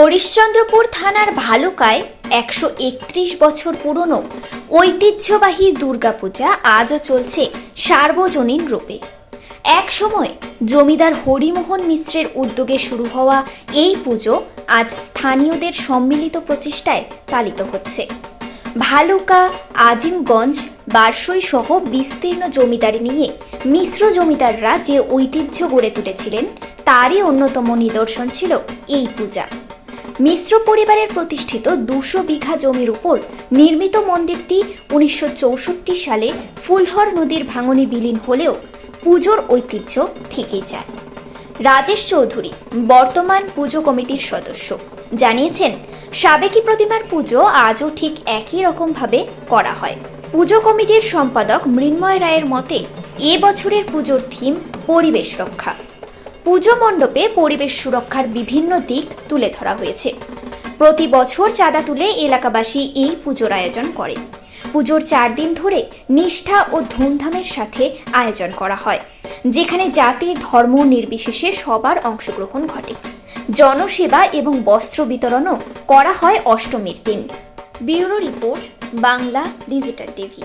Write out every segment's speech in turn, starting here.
হরিশ্চন্দ্রপুর থানার ভালুকায় একশো একত্রিশ বছর পুরনো ঐতিহ্যবাহী দুর্গাপূজা আজও চলছে সার্বজনীন রূপে। এক সময় জমিদার হরিমোহন মিশ্রের উদ্যোগে শুরু হওয়া এই পুজো আজ স্থানীয়দের সম্মিলিত প্রচেষ্টায় পালিত হচ্ছে। ভালুকা, আজিমগঞ্জ, বারসই সহ বিস্তীর্ণ জমিদারি নিয়ে মিশ্র জমিদাররা যে ঐতিহ্য গড়ে তুলেছিলেন, তারই অন্যতম নিদর্শন ছিল এই পূজা। মিশ্র পরিবারের প্রতিষ্ঠিত দুশো বিঘা জমির উপর নির্মিত মন্দিরটি উনিশশো চৌষট্টি সালে ফুলহর নদীর ভাঙনে বিলীন হলেও পুজোর ঐতিহ্য থেকেই যায়। রাজেশ চৌধুরী, বর্তমান পুজো কমিটির সদস্য, জানিয়েছেন, সাবেকি প্রতিমার পুজো আজও ঠিক একই রকমভাবে করা হয়। পুজো কমিটির সম্পাদক মৃন্ময় রায়ের মতে, এ বছরের পুজোর থিম পরিবেশ রক্ষা। পুজো মণ্ডপে পরিবেশ সুরক্ষার বিভিন্ন দিক তুলে ধরা হয়েছে। প্রতি বছর চাঁদা তুলে এলাকাবাসী এই পুজোর আয়োজন করে। পুজোর চার দিন ধরে নিষ্ঠা ও ধুমধামের সাথে আয়োজন করা হয়, যেখানে জাতি, ধর্ম নির্বিশেষে সবার অংশগ্রহণ ঘটে। জনসেবা এবং বস্ত্র বিতরণও করা হয় অষ্টমীর দিন। Bureau report, Bangla digital TV.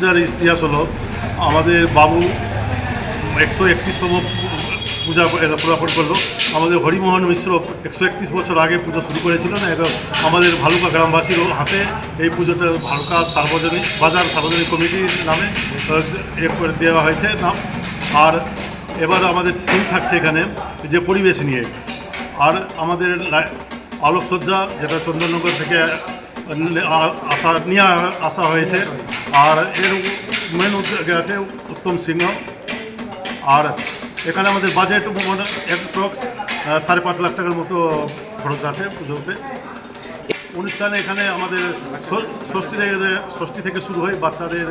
পূজার ইতিহাস হলো, আমাদের বাবু একশো একত্রিশতম পূজা পূরণ করল। আমাদের হরিমোহন মিশ্র একশো একত্রিশ বছর আগে পুজো শুরু করেছিল না এবং আমাদের ভালুকা গ্রামবাসীর হাতে। এই পুজোটা ভালুকা সার্বজনীন, বাজার সার্বজনীন কমিটির নামে করে দেওয়া হয়েছে নাম। আর এবার আমাদের সিন থাকছে এখানে, যে পরিবেশ নিয়ে। আর আমাদের আলোকসজ্জা, যেটা চন্দননগর থেকে আসা নিয়ে আসা হয়েছে। আর এর মেন উদ্যোগে আছে উত্তম সিংহ। আর এখানে আমাদের বাজেট অ্যাপ্রক্স সাড়ে পাঁচ লাখ টাকার মতো খরচ আছে পুজোতে। অনুষ্ঠানে এখানে আমাদের ষষ্ঠী থেকে ষষ্ঠী থেকে শুরু হয় বাচ্চাদের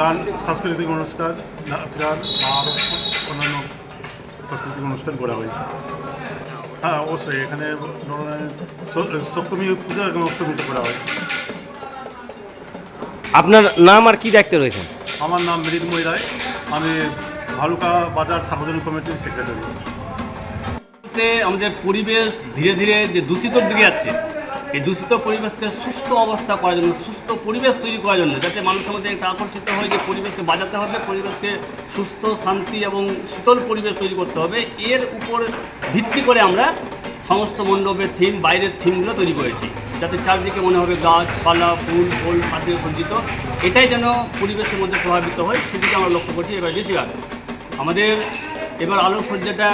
গান, সাংস্কৃতিক অনুষ্ঠান, নাচ, গান আর অন্যান্য সাংস্কৃতিক অনুষ্ঠান করা হয়। হ্যাঁ অবশ্যই। এখানে সপ্তমী পূজা এবং অষ্টমীতে করা হয়। আপনার নাম আর কি দায়িত্বে রয়েছেন? আমার নাম মৃন্ময় রায়। আমি ভালুকা বাজার সার্বজনীন কমিটির সেক্রেটারি আমাদের পরিবেশ ধীরে ধীরে যে দূষিতর দিকে যাচ্ছে এই দূষিত পরিবেশকে সুস্থ অবস্থা করার জন্য সুস্থ পরিবেশ তৈরি করার জন্য, যাতে মানুষের মধ্যে একটা আকর্ষিত হয় যে পরিবেশকে বাজাতে হবে, পরিবেশকে সুস্থ, শান্তি এবং শীতল পরিবেশ তৈরি করতে হবে। এর উপর ভিত্তি করে আমরা সমস্ত মণ্ডপের থিম বাইরের থিমগুলো তৈরি করেছি। যাতে চারদিকে মনে হবে গাছপালা, ফুল, ফল পাতিয়ে সজ্জিত এটাই যেন পরিবেশের মধ্যে প্রভাবিত হয়, সেদিকে আমরা লক্ষ্য করছি এবার বেশিরভাগ আমাদের এবার আলোকসজ্জাটা,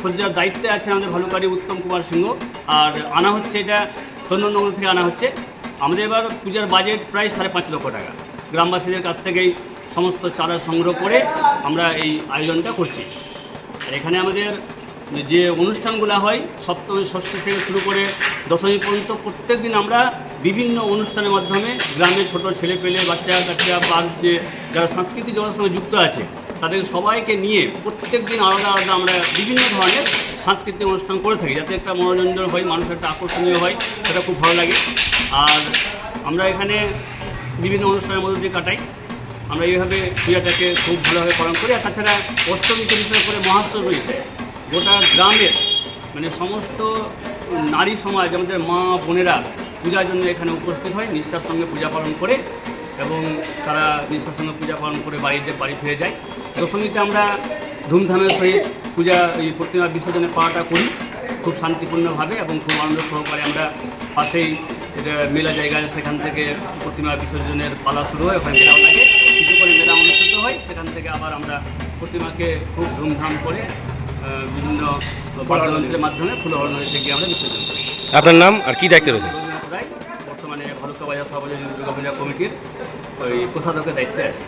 সজ্জার দায়িত্বে আছে আমাদের ভালুকারি উত্তম কুমার সিংহ। আর আনা হচ্ছে এটা, চন্দননগর থেকে আনা হচ্ছে। আমাদের এবার পূজার বাজেট প্রায় সাড়ে পাঁচ লক্ষ টাকা। গ্রামবাসীদের কাছ থেকেই সমস্ত চাঁদা সংগ্রহ করে আমরা এই আয়োজনটা করছি। আর এখানে আমাদের যে অনুষ্ঠানগুলো হয়, সপ্তমী, ষষ্ঠী থেকে শুরু করে দশমী পর্যন্ত প্রত্যেক দিন আমরা বিভিন্ন অনুষ্ঠানের মাধ্যমে গ্রামের ছোট ছেলে পেলে বাচ্চা, কাচ্চা বা যে যারা সাংস্কৃতিক জগতের সঙ্গে যুক্ত আছে তাদের সবাইকে নিয়ে প্রত্যেক দিন আলাদা আলাদা আমরা বিভিন্ন ধরনের সাংস্কৃতিক অনুষ্ঠান করে থাকি, যাতে একটা মনোরঞ্জন হয়, মানুষের একটা আকর্ষণীয় হয়, সেটা খুব ভালো লাগে। আর আমরা এখানে বিভিন্ন অনুষ্ঠানের মধ্যে দিয়ে কাটাই। আমরা এইভাবে পূজাটাকে খুব ভালোভাবে পালন করি। আর তাছাড়া অষ্টমীকে বিষয় করে মহাষ্টমী রয়েছে। গোটা গ্রামের মানে সমস্ত নারী সমাজ, আমাদের মা বোনেরা পূজার জন্য এখানে উপস্থিত হয়। নিষ্ঠার সঙ্গে পূজা পালন করে এবং তারা নিষ্ঠার সঙ্গে পূজা পালন করে বাড়িতে বাড়ি ফিরে যায়। দশমীতে আমরা ধুমধামের সহিত পূজা এই প্রতিমা বিসর্জনের পাওয়াটা করি খুব শান্তিপূর্ণভাবে এবং খুব আনন্দ সহকারে আমরা পাশেই এটা মেলা জায়গায় সেখান থেকে প্রতিমা বিসর্জনের পালা শুরু হয় ওখানে মেলাও থাকে কিছু করে মেলা অনুষ্ঠিত হয় সেখান থেকে আবার আমরা প্রতিমাকে খুব ধুমধাম করে বিভিন্ন বাদ্যযন্ত্রের মাধ্যমে ফুলহর নদীতে গিয়ে আমরা বিসর্জন করি। আপনার নাম আর কি দায়িত্বে রয়েছে রায় বর্তমানে ভারতীয় বাজার সর্বজনীন দুর্গা পূজা কমিটির ওই কোষাধ্যক্ষের দায়িত্বে আছে।